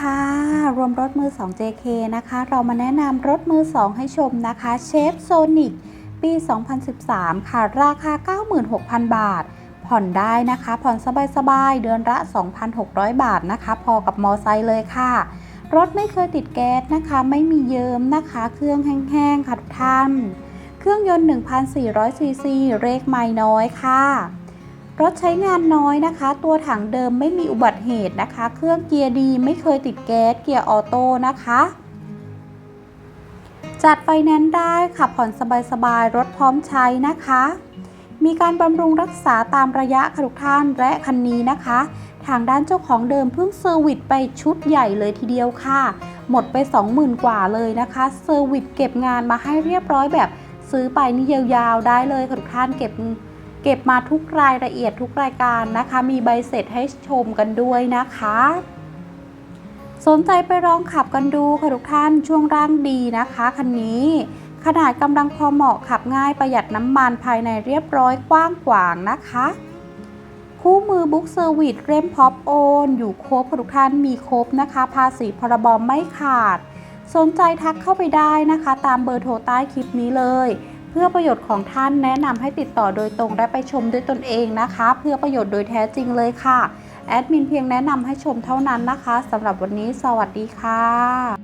ค่ะ รวมรถมือ 2 JK นะคะ เรามาแนะนำรถมือ 2 ให้ชมนะคะเชฟโซนิกปี 2013 ค่ะ ราคา 96,000 บาท ผ่อนได้นะคะ ผ่อนสบายๆ เดือนละ 2,600 บาทนะคะ พอกับมอไซค์เลยค่ะ รถไม่เคยติดแก๊สนะคะ ไม่มีเยิมนะคะ เครื่องแห้งๆ ค่ะทุกท่าน เครื่องยนต์ 1,400ซีซี เรกไม่น้อยค่ะ รถใช้งานน้อยนะคะ ตัวถังเดิมไม่มีอุบัติเหตุนะคะ เครื่องเกียร์ดีไม่เคยติดแก๊สเกียร์ออโต้นะคะ จัดไฟแนนซ์ได้ขับผ่อนสบายๆรถพร้อมใช้นะคะ มีการบำรุงรักษาตามระยะค่ะทุกท่านและคันนี้นะคะ ทางด้านเจ้าของเดิมเพิ่งเซอร์วิสไปชุดใหญ่เลยทีเดียวค่ะ หมดไป 20,000 กว่าเลยนะคะเซอร์วิสเก็บงานมาให้เรียบร้อยแบบซื้อไปนี่ยาวๆได้เลยค่ะทุกท่านเก็บ เก็บมาทุกรายละเอียดทุกรายการนะคะ มีใบเสร็จให้ชมกันด้วยนะคะ สนใจไปลองขับกันดูค่ะทุกท่านช่วงร่างดีนะคะคันนี้ขนาดกำลังพอเหมาะขับง่ายประหยัดน้ำมันภายในเรียบร้อยกว้างขวางนะคะ คู่มือบุ๊กเซอร์วิสเร่มพ็อปโอน อยู่ครบค่ะทุกท่านมีครบนะคะ ภาษีพรบไม่ขาด สนใจทักเข้าไปได้นะคะ ตามเบอร์โทรใต้คลิปนี้เลย เพื่อประโยชน์ของท่านแนะนำให้ติดต่อโดยตรงและไปชมด้วยตนเองนะคะ เพื่อประโยชน์โดยแท้จริงเลยค่ะแอดมินเพียงแนะนำให้ชมเท่านั้นนะคะสำหรับวันนี้สวัสดีค่ะ